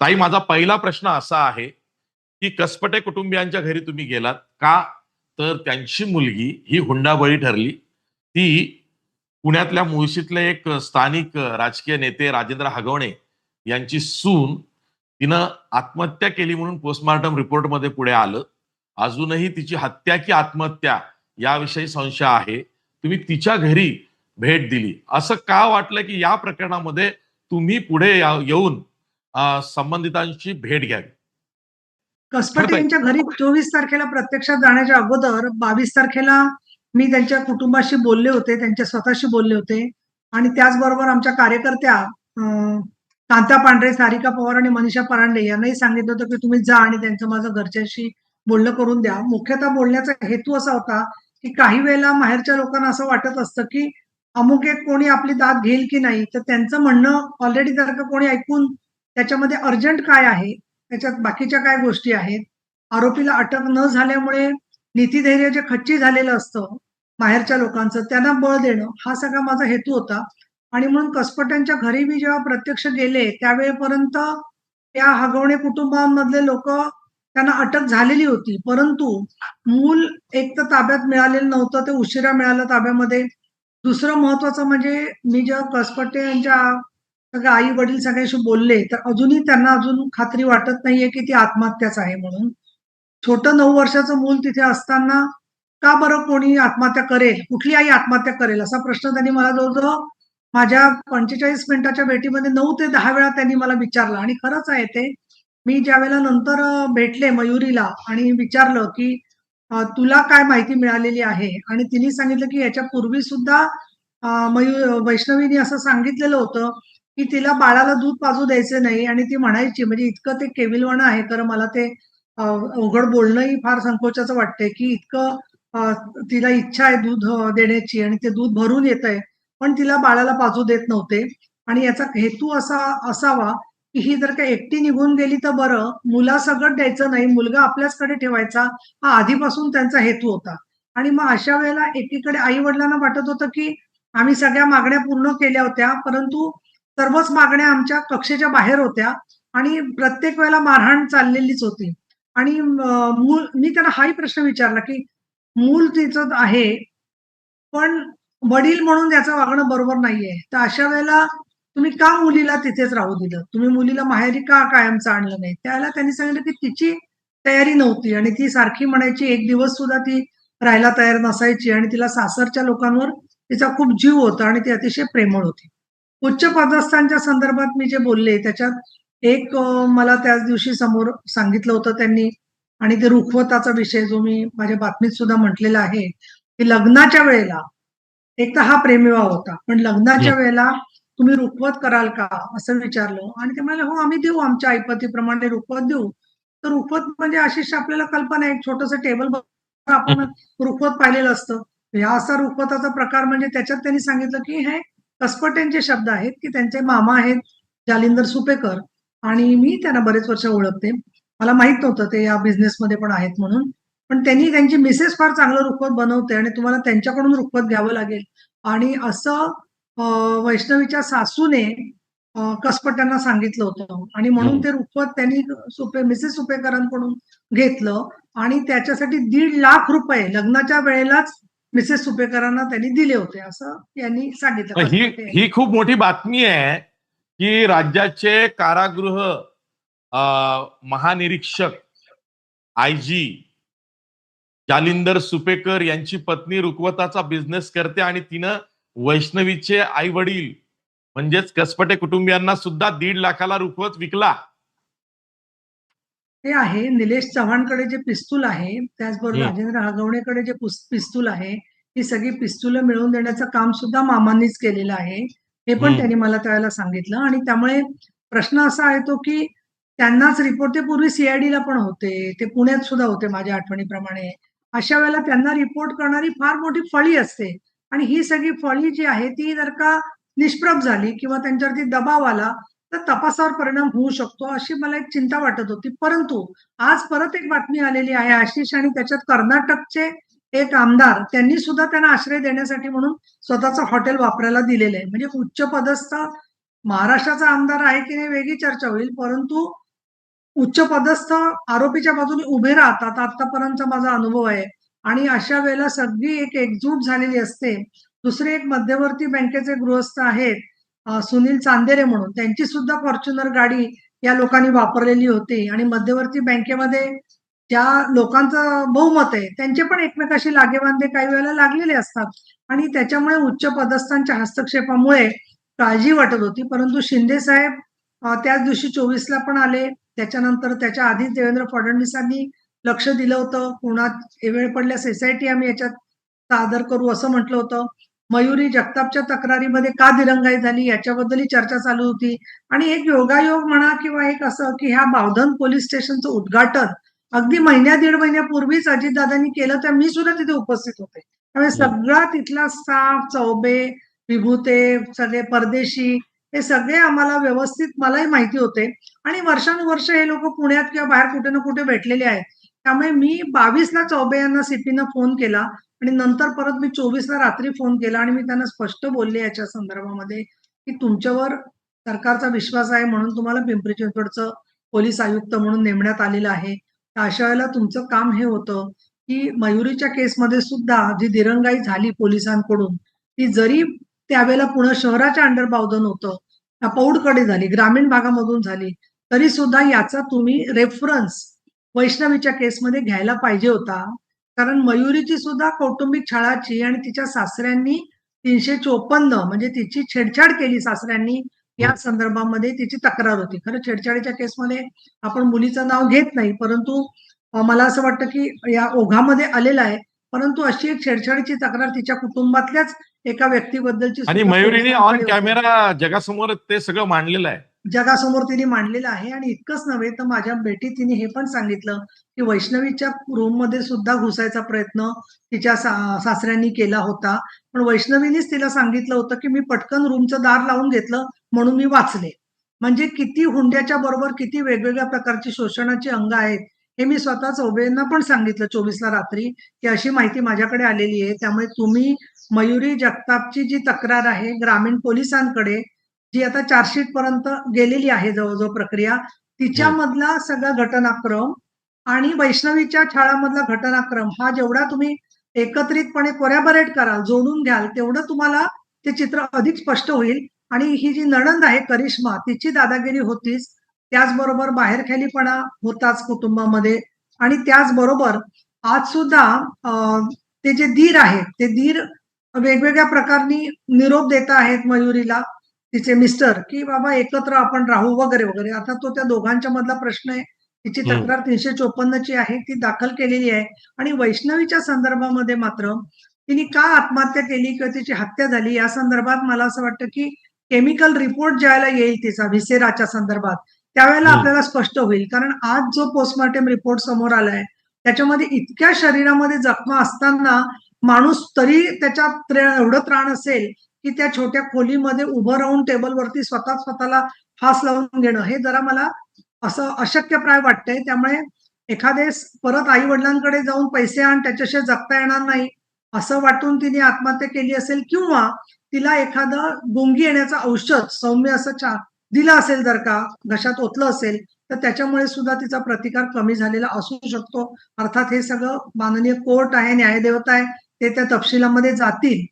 ताई माझा पहिला प्रश्न असा आहे की कसपटे कुटुंबियांच्या घरी तुम्ही गेलात का? तर त्यांची मुलगी ही हुंडाबळी ठरली. ती पुण्यातल्या मुळशीतले एक स्थानिक राजकीय नेते राजेंद्र हगवणे यांची सून तिनं आत्महत्या केली म्हणून पोस्टमॉर्टम रिपोर्टमध्ये पुढे आलं. अजूनही तिची हत्या की आत्महत्या याविषयी संशय आहे. तुम्ही तिच्या घरी भेट दिली. असं का वाटलं की या प्रकरणामध्ये तुम्ही पुढे येऊन संबंधितांची भेट घ्यावी. कसपटे. यांच्या घरी चोवीस तारखेला प्रत्यक्षात जाण्याच्या अगोदर बावीस तारखेला मी त्यांच्या कुटुंबाशी बोलले होते त्यांच्या स्वतःशी बोलले होते. आणि त्याचबरोबर आमच्या कार्यकर्त्या कांता पांढरे सारिका पवार आणि मनीषा परांडे यांनाही सांगितलं होतं की तुम्ही जा आणि त्यांचं माझं घरच्याशी बोलणं करून द्या. मुख्यतः बोलण्याचा हेतू असा होता की काही वेळेला माहेरच्या लोकांना असं वाटत असतं की अमुक एक कोणी आपली दाद घेईल की नाही तर त्यांचं म्हणणं ऑलरेडी जर का कोणी ऐकून त्याच्यामध्ये अर्जंट काय आहे त्याच्यात बाकीच्या काय गोष्टी आहेत? आरोपीला अटक न झाल्यामुळे नीतीधैर्य जे खच्ची झालेलं असतं माहेरच्या लोकांचं त्यांना बळ देणं हा सगळा माझा हेतू होता. आणि म्हणून कसपट्यांच्या घरी मी जेव्हा प्रत्यक्ष गेले त्यावेळेपर्यंत त्या हगवणे कुटुंबांमधले लोक त्यांना अटक झालेली होती. परंतु मूल एक तर ताब्यात मिळालेलं नव्हतं ते उशिरा मिळालं ताब्यामध्ये. दुसरं महत्वाचं म्हणजे मी जेव्हा कसपट्टे यांच्या सगळे आई वडील सगळ्याशी बोलले तर अजूनही त्यांना अजून खात्री वाटत नाहीये की ती आत्महत्याच आहे म्हणून. छोटं नऊ वर्षाचं मूल तिथे असताना का बरं कोणी आत्महत्या करेल? कुठली आई आत्महत्या करेल? असा प्रश्न त्यांनी मला जवळजवळ माझ्या पंचेचाळीस मिनिटाच्या भेटीमध्ये नऊ ते दहा वेळा त्यांनी मला विचारलं. आणि खरंच आहे ते मी ज्या वेळेला नंतर भेटले मयुरीला आणि विचारलं की तुला काय माहिती मिळालेली आहे? आणि तिने सांगितलं की याच्या पूर्वी सुद्धा मयू वैष्णवीने असं सांगितलेलं होतं की तिला बाळाला दूध पाजू द्यायचं नाही आणि ती म्हणायची म्हणजे इतकं ते केविलवाणं आहे खरं मला ते अवघड बोलणंही फार संकोचाचं वाटतंय की इतकं तिला इच्छा आहे दूध देण्याची आणि ते दूध भरून येत आहे पण तिला बाळाला पाजू देत नव्हते. आणि याचा हेतू असा असावा की ही जर का एकटी निघून गेली तर बरं मुलासकट द्यायचं नाही मुलगा आपल्याचकडे ठेवायचा हा आधीपासून त्यांचा हेतू होता. आणि मग अशा वेळेला एकीकडे आई वडिलांना वाटत होतं की आम्ही सगळ्या मागण्या पूर्ण केल्या होत्या परंतु सर्वच मागण्या आमच्या कक्षेच्या बाहेर होत्या आणि प्रत्येक वेळेला मारहाण चाललेलीच होती. आणि मूल मी त्यांना हाही प्रश्न विचारला की मूल तिचं आहे पण वडील म्हणून याचं वागणं बरोबर नाहीये. तर अशा वेळेला तुम्ही का मुलीला तिथेच राहू दिलं? तुम्ही मुलीला माहेरी का कायमचं आणलं नाही? त्याला त्यांनी सांगितलं की तिची तयारी नव्हती आणि ती सारखी म्हणायची एक दिवस सुद्धा ती राहायला तयार नसायची आणि तिला सासरच्या लोकांवर तिचा खूप जीव होता आणि ती अतिशय प्रेमळ होती. उच्च पदस्थांच्या संदर्भात मी जे बोलले त्याच्यात एक मला त्याच दिवशी समोर सांगितलं होतं त्यांनी आणि ते रुखवताचा विषय जो मी माझ्या बातमीत सुद्धा म्हटलेला आहे की लग्नाच्या वेळेला एक तर हा प्रेमविवाह होता पण लग्नाच्या. वेळेला तुम्ही रुखवत कराल का? असं विचारलं. आणि ते म्हणाले हो आम्ही देऊ आमच्या ऐपतीप्रमाणे रुखवत देऊ. तर रुखवत म्हणजे अशीच आपल्याला कल्पना आहे एक छोटस टेबल आपण रुखवत पाहिलेलं असतं. ह्या असा रुखवताचा प्रकार म्हणजे त्याच्यात त्यांनी सांगितलं की हे कसपटेंचे शब्द आहेत की त्यांचे मामा आहेत जालिंदर सुपेकर. आणि मी त्यांना बरेच वर्ष ओळखते. मला माहीत नव्हतं ते या बिझनेसमध्ये पण आहेत म्हणून. पण त्यांनी त्यांची मिसेस फार चांगलं रुखवत बनवते आणि तुम्हाला त्यांच्याकडून रुखवत घ्यावं लागेल. आणि असं वैष्णवीच्या सासूने कसपट्यांना सांगितलं होतं. आणि म्हणून हम्म. ते रुखवत त्यांनी सुपे मिसेस सुपेकरांकडून घेतलं. आणि त्याच्यासाठी दीड लाख रुपये लग्नाच्या वेळेलाच मिसेस सुपेकरांना त्यांनी दिले होते असं यांनी सांगितलं ही. ही खूप मोठी बातमी आहे की राज्याचे कारागृह महानिरीक्षक आय जी जालिंदर सुपेकर यांची पत्नी रुखवताचा बिझनेस करते आणि तिनं वैष्णवीचे आई वडील म्हणजेच कसपटे कुटुंबियांना सुद्धा दीड लाखाला रुखवत विकला ते आहे निलेश चव्हाणकडे जे पिस्तूल आहे त्याचबरोबर. राजेंद्र हगवणेकडे जे पुस- पिस्तूल आहे ही सगळी पिस्तुलं मिळवून देण्याचं काम सुद्धा मामांनीच केलेलं आहे. हे पण. त्यांनी मला त्यावेळेला सांगितलं. आणि त्यामुळे प्रश्न असा येतो की त्यांनाच रिपोर्ट ते पूर्वी सीआयडीला पण होते. ते पुण्यात सुद्धा होते माझ्या आठवणीप्रमाणे. अशा वेळेला त्यांना रिपोर्ट करणारी फार मोठी फळी असते. आणि ही सगळी फळी जी आहे ती जर का निष्प्रभ झाली किंवा त्यांच्यावरती दबाव आला तर तपासावर परिणाम होऊ शकतो अशी मला एक चिंता वाटत होती. परंतु आज परत एक बातमी आलेली आहे आशिष आणि त्याच्यात कर्नाटकचे एक आमदार त्यांनी सुद्धा त्यांना आश्रय देण्यासाठी म्हणून स्वतःचं हॉटेल वापरायला दिलेलं आहे. म्हणजे उच्च पदस्थ महाराष्ट्राचा आमदार आहे की नाही वेगळी चर्चा होईल परंतु उच्च पदस्थ आरोपीच्या बाजूने उभे राहतात आतापर्यंतचा माझा अनुभव आहे. आणि अशा वेळेला सगळी एक एकजूट झालेली असते. दुसरे एक मध्यवर्ती बँकेचे गृहस्थ आहेत सुनील चांदेरे म्हणून. त्यांची सुद्धा फॉर्च्युनर गाडी या लोकांनी वापरलेली होती. आणि मध्यवर्ती बँकेमध्ये ज्या लोकांचं बहुमत आहे त्यांचे पण एकमेकाशी लागेबांधे काही वेळेला लागलेले असतात. आणि त्याच्यामुळे उच्च पदस्थांच्या हस्तक्षेपामुळे काळजी वाटत होती. परंतु शिंदे साहेब त्याच दिवशी चोवीसला पण आले. त्याच्यानंतर त्याच्या आधीच देवेंद्र फडणवीसांनी लक्ष दिलं होतं. पुण्यात वेळ पडल्यास एसआयटी आम्ही याच्यात सादर करू असं म्हटलं होतं. मयुरी जगतापच्या तक्रारीमध्ये का दिरंगाई झाली याच्याबद्दलही चर्चा चालू होती. आणि एक योगायोग म्हणा किंवा एक असं की ह्या बावधन पोलीस स्टेशनचं उद्घाटन अगदी महिन्या दीड महिन्यापूर्वीच अजितदादांनी केलं तर मी सुद्धा तिथे उपस्थित होते. त्यामुळे सगळा तिथला स्टाफ चौबे विभूते सगळे परदेशी हे सगळे आम्हाला व्यवस्थित मलाही माहिती होते. आणि वर्षानुवर्ष हे लोक पुण्यात किंवा बाहेर कुठे ना कुठे भेटलेले आहेत. त्यामुळे मी बावीसला चौबे यांना सीपीनं फोन केला आणि नंतर परत मी चोवीसला रात्री फोन केला आणि मी त्यांना स्पष्ट बोलले याच्या संदर्भामध्ये की तुमच्यावर सरकारचा विश्वास आहे म्हणून तुम्हाला पिंपरी चिंचवडचं पोलीस आयुक्त म्हणून नेमण्यात आलेलं आहे. अशा वेळेला तुमचं काम हे होतं की मयुरीच्या केसमध्ये सुद्धा जी दिरंगाई झाली पोलिसांकडून ती जरी त्यावेळेला पुणे शहराच्या अंडर बावधन होतं पौडकडे झाली ग्रामीण भागामधून झाली तरी सुद्धा याचा तुम्ही रेफरन्स वैष्णवीच्या केसमध्ये घ्यायला पाहिजे होता. कारण मयुरीची सुद्धा कौटुंबिक छळाची आणि तिच्या सासऱ्यांनी तीनशे चोपन्न म्हणजे तिची छेडछाड केली सासऱ्यांनी या संदर्भामध्ये तिची तक्रार होती. खरं छेडछाडीच्या केसमध्ये आपण मुलीचं नाव घेत नाही परंतु मला असं वाटतं की या ओघामध्ये आलेलं आहे. परंतु अशी एक छेडछाडीची तक्रार तिच्या कुटुंबातल्याच एका व्यक्तीबद्दलची आणि मयुरीने ऑन. कॅमेरा जगासमोर ते सगळं मांडलेलं आहे. जगासमोर तिने मांडलेलं आहे आणि इतकंच नव्हे तर माझ्या बेटी तिने हे पण सांगितलं की वैष्णवीच्या रूममध्ये सुद्धा घुसायचा प्रयत्न तिच्या सासऱ्यांनी केला होता. पण वैष्णवीनेच तिला सांगितलं होतं की मी पटकन रूमचं दार लावून घेतलं. म्हणून मी वाचले. म्हणजे किती हुंड्याच्या बरोबर किती वेगवेगळ्या प्रकारची शोषणाची अंग आहेत हे मी स्वतः चौबेंना पण सांगितलं चोवीसला रात्री की अशी माहिती माझ्याकडे आलेली आहे. त्यामुळे तुम्ही मयुरी जगतापची जी तक्रार आहे ग्रामीण पोलिसांकडे जी आता चार्जशीट पर्यंत गेलेली आहे जवळजवळ प्रक्रिया तिच्यामधला सगळा घटनाक्रम आणि वैष्णवीच्या छाळामधला घटनाक्रम हा जेवढा तुम्ही एकत्रितपणे कोरॅबरेट कराल जोडून घ्याल तेवढं तुम्हाला ते चित्र अधिक स्पष्ट होईल. आणि ही जी नणंद आहे करिश्मा तिची दादागिरी होतीच. त्याचबरोबर बाहेरखेलीपणा होताच कुटुंबामध्ये. आणि त्याचबरोबर आज सुद्धा ते जे दीर आहेत ते दीर वेगवेगळ्या प्रकारनी निरोप देत आहेत मयुरीला तिचे मिस्टर की बाबा एकत्र आपण राहू वगैरे वगैरे. आता तो त्या दोघांच्या मधला प्रश्न आहे. तिची. तक्रार तीनशे चोपन्नची आहे ती दाखल केलेली आहे. आणि वैष्णवीच्या संदर्भामध्ये मात्र तिने का आत्महत्या केली किंवा तिची हत्या झाली या संदर्भात मला असं वाटतं की केमिकल रिपोर्ट ज्यावेळेला येईल तिचा व्हिसेराच्या संदर्भात त्यावेळेला. आपल्याला स्पष्ट होईल. कारण आज जो पोस्टमॉर्टम रिपोर्ट समोर आलाय त्याच्यामध्ये इतक्या शरीरामध्ये जखमा असताना माणूस तरी त्याच्यात एवढं त्राण असेल की त्या छोट्या खोलीमध्ये उभं राहून टेबलवरती स्वतः स्वतःला फास लावून घेणं हे जरा मला असं अशक्यप्राय वाटतंय. त्यामुळे एखादे परत आई वडिलांकडे जाऊन पैसे आण त्याच्याशिवाय जगता येणार नाही. असं वाटून तिने आत्महत्या केली असेल किंवा तिला एखादं गुंगी येण्याचं औषध सौम्य असं चा दिलं असेल जर का घशात ओतलं असेल तर त्याच्यामुळे सुद्धा तिचा प्रतिकार कमी झालेला असू शकतो. अर्थात हे सगळं माननीय कोर्ट आहे न्यायदेवता आहे ते त्या तपशिलामध्ये जातील.